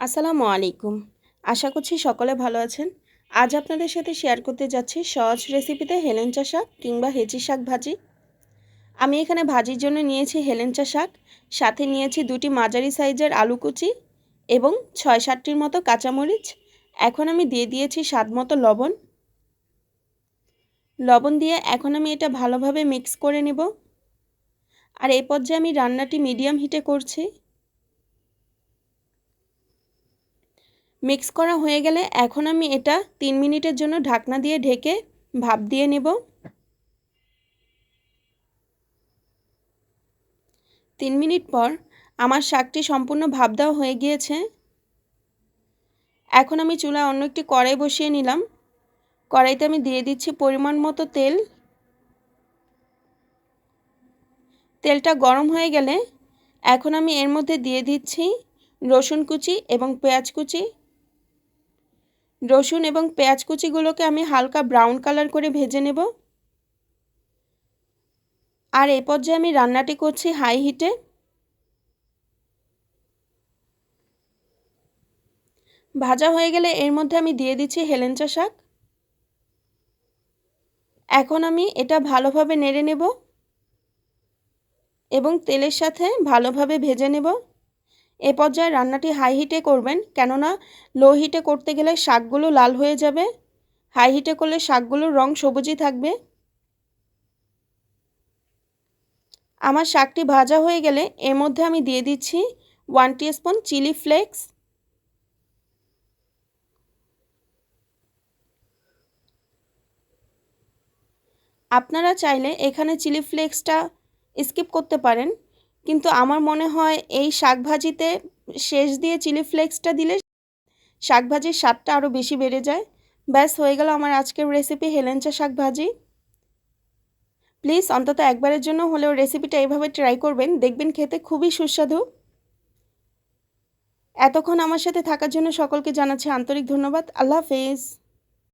আসসালামু আলাইকুম। আশা করছি সকলে ভালো আছেন। আজ আপনাদের সাথে শেয়ার করতে যাচ্ছি সহজ রেসিপিতে হেলেঞ্চা শাক কিংবা হেঁচি শাক ভাজি। আমি এখানে ভাজির জন্য নিয়েছি হেলেঞ্চা শাক, সাথে নিয়েছি দুটি মাঝারি সাইজের আলু কুচি এবং ছয় সাতটির মতো কাঁচামরিচ। এখন আমি দিয়ে দিয়েছি স্বাদ মতো লবণ। লবণ দিয়ে এখন আমি এটা ভালোভাবে মিক্স করে নেব। আর এই পর্যায়ে আমি রান্নাটি মিডিয়াম হিটে করছি। মিক্স করা হয়ে গেলে এখন আমি এটা তিন মিনিটের জন্য ঢাকনা দিয়ে ঢেকে ভাপ দিয়ে নেব। তিন মিনিট পর আমার শাকটি সম্পূর্ণ ভাপ দেওয়া হয়ে গিয়েছে। এখন আমি চুলা অন্য একটি কড়াই বসিয়ে নিলাম। কড়াইতে আমি দিয়ে দিচ্ছি পরিমাণ মতো তেল। তেলটা গরম হয়ে গেলে এখন আমি এর মধ্যে দিয়ে দিচ্ছি রসুন কুচি এবং পেঁয়াজ কুচি। রসুন এবং পেঁয়াজ কুচিগুলোকে আমি হালকা ব্রাউন কালার করে ভেজে নেব। আর এই পর্যায়ে আমি রান্নাটি করছি হাই হিটে। ভাজা হয়ে গেলে এর মধ্যে আমি দিয়ে দিচ্ছি হেলেঞ্চা শাক। এখন আমি এটা ভালোভাবে নেড়ে নেব এবং তেলের সাথে ভালোভাবে ভেজে নেব। এ পর্যায়ে রান্নাটি হাই হিটে করবেন, কেননা লো হিটে করতে গেলে শাকগুলো লাল হয়ে যাবে। হাই হিটে করলে শাকগুলোর রং সবুজই থাকবে। আমার শাকটি ভাজা হয়ে গেলে এর মধ্যে আমি দিয়ে দিচ্ছি ওয়ান স্পুন চিলি ফ্লেক্স আপনারা চাইলে এখানে চিলি ফ্লেক্সটা স্কিপ করতে পারেন। কিন্তু আমার মনে হয় এই শাক ভাজিতে শেষ দিয়ে চিলি ফ্লেক্সটা দিলে শাক ভাজির স্বাদটা আরও বেশি বেড়ে যায়। ব্যাস, হয়ে গেল আমার আজকের রেসিপি হেলেঞ্চা শাক ভাজি প্লিজ অন্তত একবারের জন্য হলেও রেসিপিটা এইভাবে ট্রাই করবেন, দেখবেন খেতে খুবই সুস্বাদু। এতক্ষণ আমার সাথে থাকার জন্য সকলকে জানাচ্ছি আন্তরিক ধন্যবাদ। আল্লাহ হাফেজ।